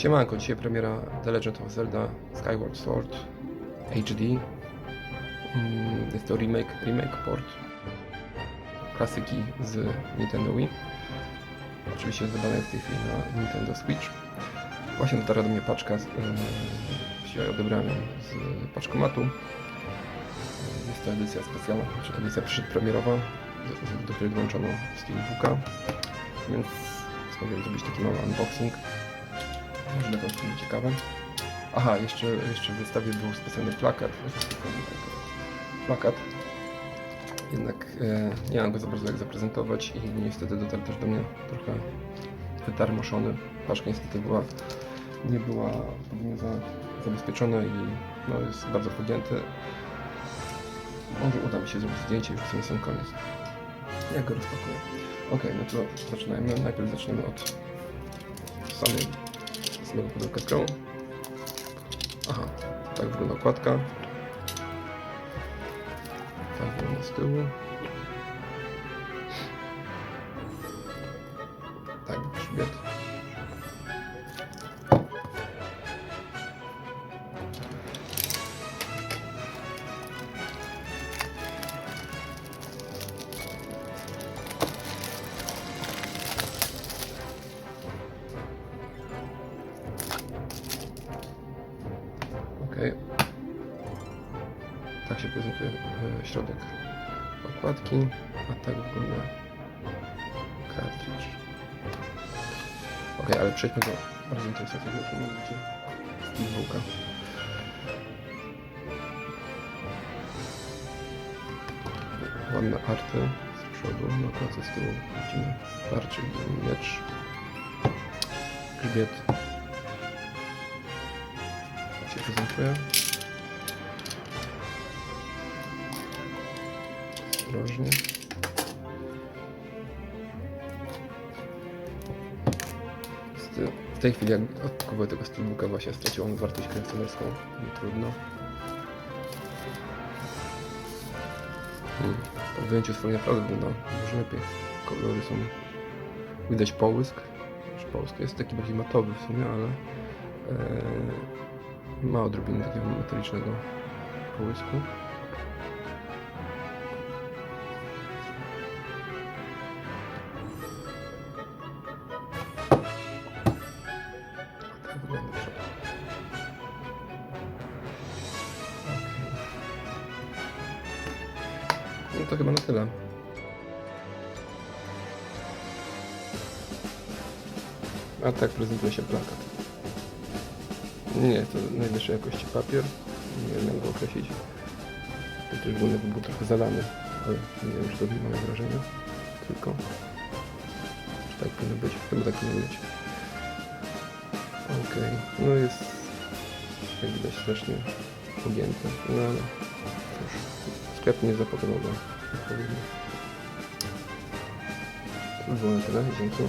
Siemanko, dzisiaj premiera The Legend of Zelda Skyward Sword HD. Mm, Jest to remake, remake port klasyki z Nintendo Wii. Oczywiście jest w tej chwili na Nintendo Switch. Właśnie dotarła do mnie paczka, z, yy, odebrałem ją z paczkomatu. Jest to edycja specjalna, znaczy edycja przedpremierowa, z- do której dołączono Steelbooka, więc postanowiłem zrobić taki mały unboxing. To będzie ciekawe. Aha, jeszcze, jeszcze w wystawie był specjalny plakat. Plakat. Jednak e, nie mam go za bardzo jak zaprezentować i niestety dotarł też do mnie trochę wytarmoszony. Paczka niestety była, nie była odpowiednio za, zabezpieczona i no, jest bardzo pogięty. Może uda mi się zrobić zdjęcie już na sam koniec. Jak go rozpakuję? Ok, no to zaczynajmy. Najpierw zaczniemy od samej samego pudełka Pro. Aha, tak wygląda okładka. Tak wygląda z tyłu. Tak się prezentuje e, środek okładki, a tak wygląda cartridge. Ok, ale przejdźmy do bardzo interesującego już mianowicie steelbooka. Ładne arty z przodu, na okładce z tyłu widzimy tarczy miecz. Grzbiet się prezentuje. Ostrożnie. W tej chwili jak odkupuję tego steelbooka właśnie stracił on wartość kolekcjonerską. Nie trudno. Hmm. Po wyjęciu swojej naprawdę wygląda dużo lepiej. Kolory są... Widać połysk. Połysk jest taki bardziej matowy w sumie, ale... E, ma odrobinę takiego metalicznego połysku. No to chyba na tyle. A tak prezentuje się plakat. Nie, to najwyższej jakości papier. Nie wiem jak go określić. Chociaż był, był trochę zalany, ale nie wiem, czy to nie mam wrażenia. Tylko. Czy tak powinno być? Chyba tak powinno być. Okej, no jest jak widać strasznie pogięty, no ale sklep nie zapakował go odpowiednio. To by było na tyle, dzięki.